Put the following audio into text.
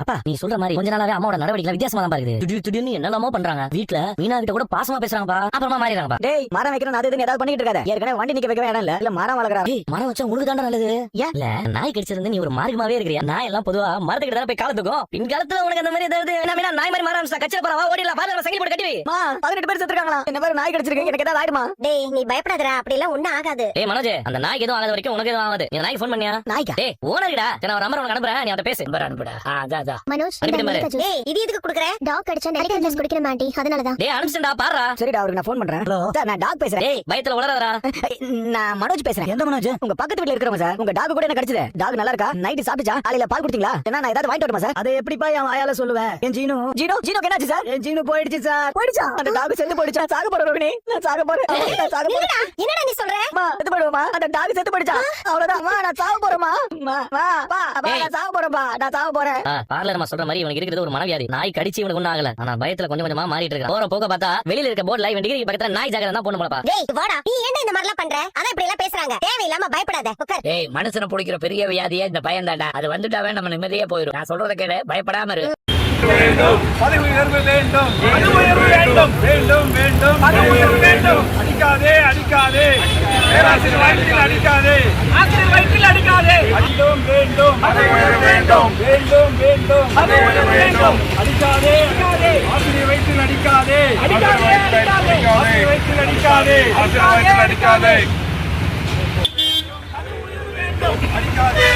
அப்பா நீ சொல்ற மாதிரி கொஞ்ச நாளாவே அம்மாவோட நடவடிக்கை வித்தியாசமா தான் பாருது திடீர் திடீர்னு என்னெல்லாமோ பண்றாங்க. வீட்ல மீனா கிட்ட கூட பாசமா பேசுறாங்கப்பா. அப்புறமா மாறிடுறாங்கப்பா. டேய் மரம் வைக்கிறேன் அது ஏதாவது பண்ணிட்டு இருக்காத. ஏற்கனவே வண்டி நிக்க வைக்கவே இடம் இல்ல. இல்ல மரம் வளர்க்குறா. ஏய் மரம் வச்சா உனக்கு தாண்டா நல்லது. ஏன்? இல்ல நாய் கடிச்சிருந்து நீ ஒரு மார்க்கமாவே இருக்கிறியா? நாய் எல்லாம் பொதுவா மரத்துக்கிட்ட தான் போய் காலத்துக்கும். பின் காலத்துல உனக்கு அந்த மாதிரி ஏதாவது? என்ன மீனா நாய் மாதிரி மரம் ஆரம்பிச்சா கட்சியில போறவா? ஓடிடலாம். பாத்து சைக்கிள் போட்டு கட்டி வை. மா பதினெட்டு பேர் செத்துருக்காங்களா என்ன பேர் நாய் கடிச்சிருக்கு. எனக்கு ஏதாவது ஆயிடுமா? டேய் நீ பயப்படாதடா. அப்படி எல்லாம் ஒண்ணும் ஆகாது. ஏய் மனோஜ் அந்த நாய்க்கு எதுவும் ஆகாத வரைக்கும் உனக்கு எதுவும் ஆகாது. நீ நாய்க்கு ஃபோன் பண்ணியா? நாய்க்கா? டேய் ஓனர்டா நான் ஒரு நம்பர் உனக்கு அனுப்புறேன். நீ அதை பேசு. நம்பர் அனுப்புடா. ஆ மனோஜ் இது எதுக்கு குடுக்குற? டாக் கடிச்சா நெல்லிக்காய் ஜூஸ் குடிக்கிற மாட்டி அதனாலதான். டேய் அனுப்பிச்சுடா பாருடா சரிடா அவருக்கு நான் ஃபோன் பண்றேன். சார் நான் டாக் பேசுறேன். டேய் பயத்துல உளறாதடா. நான் மனோஜ் பேசுறேன். எந்த மனோஜ்? உங்க பக்கத்து வீட்ல இருக்கிறவங்க சார். உங்க டாக் கூட என்ன கடிச்சது? டாக் நல்லா இருக்கா? நைட் சாப்பிட்டுச்சா? காலையில பால் குடுத்தீங்களா என்ன நான் ஏதாவது வாங்கிட்டு வரமா சார்? அதை எப்படிப்பா என் வாயால சொல்லுவேன்? என் ஜீனு. ஜீனோ ஜீனோ என்னாச்சு சார்? என் ஜீனு போயிடுச்சு சார். போயிடுச்சா? அந்த டாக் செத்து போயிடுச்சா? சாக ரோகிணி. நான் சாக போறேன். நான் சாக போறேன். என்னடா? என்னடா நீ சொல்ற? அம்மா செத்து போயிடுமா அந்த டாக் செத்து போயிடுச்சா? அவ்வளவுதான். அம்மா நான் சாக போறேமா அம்மா வா வா நான் சாக போறேன்ப்பா. நான் சாக போறேன். பார்லர் சொல்ற மாதிரி இவனுக்கு இருக்கிறது ஒரு மனவியாதி. நாய் கடிச்சு இவனுக்கு ஒண்ணும் ஆகல ஆனா பயத்துல கொஞ்சம் கொஞ்சமா மாறிட்டு இருக்கான். போற போக பார்த்தா வெளியில இருக்க போர்ட்ல இவன் டிகிரி பக்கத்துல நாய் ஜாக்கிரதை தான் போன போலப்பா டேய் வாடா. நீ ஏன்டா இந்த மாதிரிலாம் பண்ற? அதான் இப்படி எல்லாம் பேசுறாங்க. தேவையில்லாம பயப்படாத. உட்கார். ஏய் மனுஷனை பிடிக்கிற பெரிய வியாதியே இந்த பயம் தாண்டா அது வந்துட்டாவே நம்ம நிம்மதியே போயிடும் நான் சொல்றத கேளு பயப்படாம இரு. பதவி உயர்வு வேண்டும். பதவி உயர்வு வேண்டும். வேண்டும் வேண்டும் பதவி உயர்வு வேண்டும். அடிக்காதே அடிக்காதே. பேராசிரியர் அடிக்காதே ஆசிரியர் வயிற்றில் அடிக்காதே வேண்டும் வேண்டும் பதவி உயர்வு வேண்டும். வேண்டும் வேண்டும். வேண்டும் அடிக்காதே. ஆசிரியர் அடிக்காதே. அடிக்காதே. ஆசிரியர் வயிற்றில் அடிக்காதே. ஆசிரியர் அடிக்காதே. அடிக்காதே. அடிக்காதே.